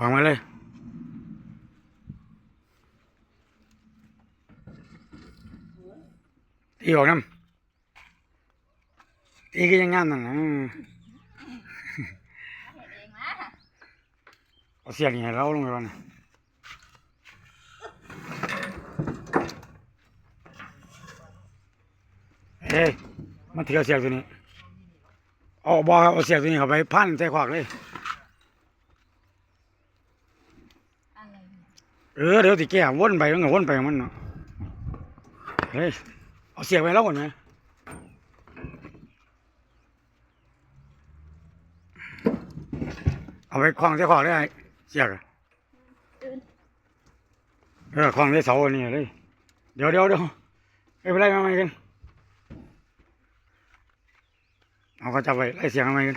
ออกมาเลย ตีออกน้ำตีก็ยังงามนั่นนะเห็นเองนะเอาเสียงนี่ให้เราลงไปวันนะเฮ้ยมันถือเอาเสียงตัวนี้เอาบอกครับเอาเสียงตัวนี้เข้าไปพันใส่ขวากเลย อะไร เออเดี๋ยวติแก้วนไปมันก็วนไปของมันเนาะเฮ้ยเอาเสียงไปแล้วก่อนไหมเอาไปคล้องใส่ขวากได้ไอเสียกอะเออคล้องใส่เสาอันนี้เลยเดี๋ยวเดี๋ยวเดี๋ยวไป็นไรมาใหม่กันเอาเขาจับไว้ไล่เสียงมาใหม่กัน